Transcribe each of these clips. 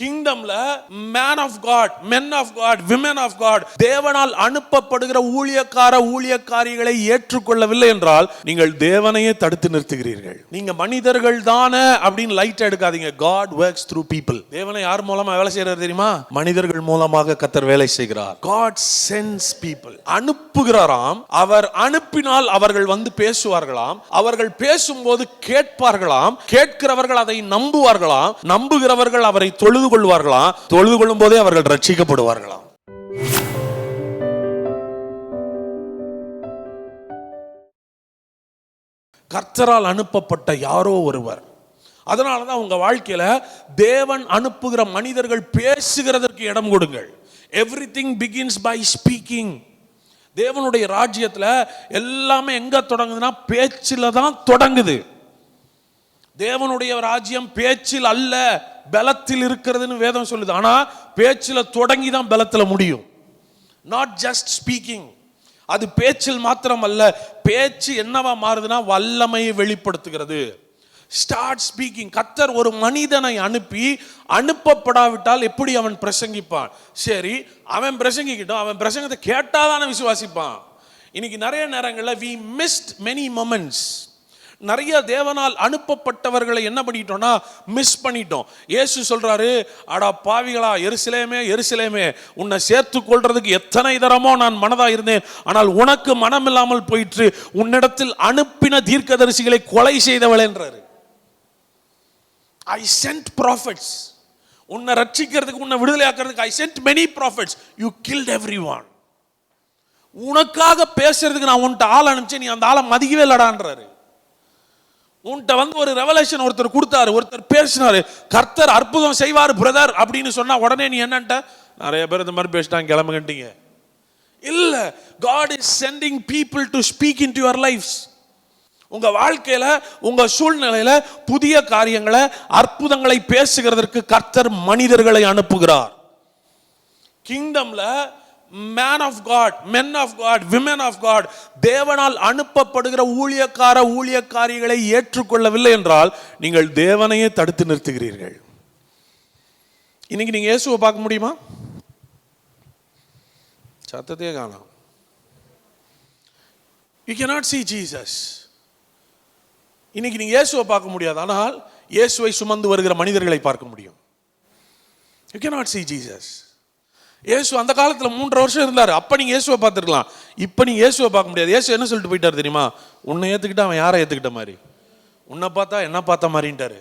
கிங்டம்ல man of God men of God women of God தேவனால் அனுப்பப்படுகிற ஊழியக்கார ஊழியக்காரிகளை ஏற்றுக்கொள்ளவில்லை என்றால் நீங்கள் தேவனையே தடுத்து நிறுத்துகிறீர்கள். நீங்க மனிதர்கள் தானே அப்படின்னு லைட் எடுக்காதீங்க. காட் ஒர்க்ஸ் த்ரூ பீப்புள் தேவனை யார் மூலமா வேலை செய்யறாரு தெரியுமா? மனிதர்கள் மூலமாக கத்தர் வேலை செய்கிறார். காட் சென்ஸ் பீப்புள் அனுப்புகிறாராம். அவர் அனுப்பினால் அவர்கள் வந்து பேசுவார்களாம். அவர்கள் பேசும்போது கேட்பார்களாம். கேட்கிறவர்கள் அதை நம்புவார்களாம். நம்புகிறவர்கள் அவரை தொழுது கொள்வார்களாம் தொழுது கொள்ளும் போதே அவர்கள் ரட்சிக்கப்படுவார்களாம். கர்த்தரால் அனுப்பப்பட்ட யாரோ ஒருவர். அதனால தான் உங்க வாழ்க்கையில தேவன் அனுப்புகிற மனிதர்கள் பேசுகிறதற்கு இடம் கொடுங்கள். Everything begins by speaking தேவனுடைய ராஜ்யத்தில் எல்லாமே எங்க தொடங்குதுன்னா பேச்சில் தான் தொடங்குது. தேவனுடைய ராஜ்யம் பேச்சில் அல்ல பலத்தில் இருக்கிறதுன்னு வேதம் சொல்லுது. ஆனால் பேச்சில் தொடங்கி தான் பலத்தில் முடியும். நாட் ஜஸ்ட் ஸ்பீக்கிங் அது பேச்சில் மாத்திரம் அல்ல பேச்சு என்னவா மாறுதுன்னா வல்லமையை வெளிப்படுத்துகிறது. ஸ்டார்ட் ஸ்பீக்கிங் கத்தர் ஒரு மனிதனை அனுப்பி அனுப்பப்படாவிட்டால் எப்படி அவன் பிரசங்கிப்பான்? சரி அவன் பிரசங்கிக்கிட்டோம். அவன் பிரசங்கத்தை கேட்டால் தானே விசுவாசிப்பான். இன்னைக்கு நிறைய நேரங்களில் வி மிஸ்ட் மெனி மொமெண்ட்ஸ் நிறைய தேவனால் அனுப்பப்பட்டவர்களை என்ன பண்ணிட்டோம்னா மிஸ் பண்ணிட்டோம். இயேசு சொல்றாரு அடா பாவிகளா எருசலேமே எருசலேமே உன்னை சேர்த்து கொள்றதுக்கு எத்தனை தரமோ நான் மனதா இருந்தேன். ஆனால் உனக்கு மனம் இல்லாமல் போயிற்று. உன்னிடத்தில் அனுப்பின தீர்க்கதரிசிகளை கொலை செய்தவள் என்றாரு. ஐ சென்ட் ப்ராஃபிட்ஸ் உன்னை ரட்சிக்கிறதுக்கு உன்னை விடுதலை ஆக்கிறதுக்கு I sent many prophets you killed everyone உனக்காக பேசுறதுக்கு நான் உன்கிட்ட ஆள் அனுப்பிச்சேன். நீ அந்த ஆளை மதிக்கவே இல்லடான்றாரு உன்கிட்ட வந்து ஒரு ரெவலேஷன் ஒருத்தர் கொடுத்தாரு ஒருத்தர் பேசினாரு. கர்த்தர் அற்புதம் செய்வார் பிரதர் அப்படின்னு சொன்னா உடனே நீ என்னன்ட்ட? நிறைய பேர் இந்த மாதிரி பேசிட்டாங்க கிளம்புங்கட்டீங்க இல்ல God is sending people to speak in your lifes உங்க வாழ்க்கையில உங்க சூழ்நிலையில புதிய காரியங்களை அற்புதங்களை பேசுகிறதற்கு கர்த்தர் மனிதர்களை அனுப்புகிறார். கிங்டம்ல man of God men of God women of God தேவனால் அனுப்பப்படுகிற ஊழியக்கார ஊழியக்காரிகளை ஏற்றுக்கொள்ளவில்லை என்றால் நீங்கள் தேவனையே தடுத்து நிறுத்துகிறீர்கள். இன்னைக்கு நீங்க இயேசுவை பார்க்க முடியுமா? சத்தத்தையே காணும். யூ cannot சி ஜீசஸ் இன்னைக்கு நீங்க இயேசுவை பார்க்க முடியாது ஆனால் இயேசுவை சுமந்து வருகிற மனிதர்களை பார்க்க முடியும். யூ cannot சி ஜீசஸ் இயேசு அந்த காலத்தில் மூன்றரை வருஷம் இருந்தார். அப்போ நீங்கள் இயேசுவை பார்த்துருக்கலாம். இப்போ நீங்கள் இயேசுவை பார்க்க முடியாது. இயேசு என்ன சொல்லிட்டு போயிட்டார் தெரியுமா? உன்னை ஏற்றுக்கிட்டா அவன் யாரை ஏற்றுக்கிட்ட மாதிரி? உன்னை பார்த்தா என்ன பார்த்த மாதிரின்ட்டாரு.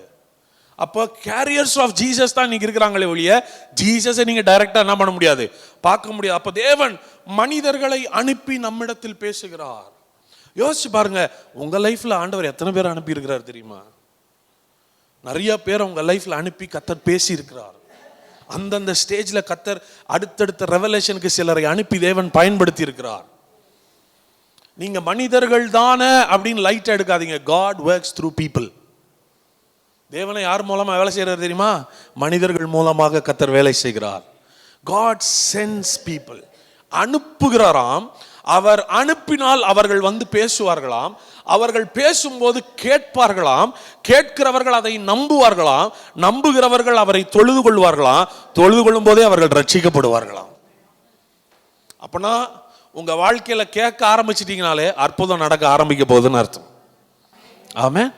அப்போ கேரியர்ஸ் ஆஃப் ஜீசஸ் தான் நீங்கள் இருக்கிறாங்களே ஒழிய ஜீசஸை நீங்கள் டைரெக்டாக என்ன பண்ண முடியாது? பார்க்க முடியாது. அப்போ தேவன் மனிதர்களை அனுப்பி நம்மிடத்தில் பேசுகிறார். யோசிச்சு பாருங்க உங்கள் லைஃப்பில் ஆண்டவர் எத்தனை பேர் அனுப்பியிருக்கிறார் தெரியுமா? நிறைய பேர் உங்கள் லைஃப்பில் அனுப்பி கத்தர் பேசியிருக்கிறார். அந்தந்த ஸ்டேஜ்ல கத்தர் அடுத்தடுத்த ரெவலேஷனுக்கு சிலரை அனுப்பி தேவன் பயன்படுத்தி இருக்கிறார் நீங்க மனிதர்கள் தானே அப்படின்னு லைட் எடுக்காதீங்க. காட் ஒர்க்ஸ் த்ரூ பீப்புள் தேவனை யார் மூலமாக வேலை செய்கிறார் தெரியுமா? மனிதர்கள் மூலமாக கத்தர் வேலை செய்கிறார். காட் சென்ஸ் பீப்புள் அனுப்புகிறாராம். அவர் அனுப்பினால் அவர்கள் வந்து பேசுவார்களாம். அவர்கள் பேசும்போது கேட்பார்களாம். கேட்கிறவர்கள் அதை நம்புவார்களாம். நம்புகிறவர்கள் அவரை தொழுது கொள்வார்களாம். தொழுது கொள்ளும் போதே அவர்கள் ரட்சிக்கப்படுவார்களாம். அப்பனா உங்க வாழ்க்கையில கேட்க ஆரம்பிச்சிட்டீங்கனாலே அற்புதம் நடக்க ஆரம்பிக்க போகுதுன்னு அர்த்தம். ஆமே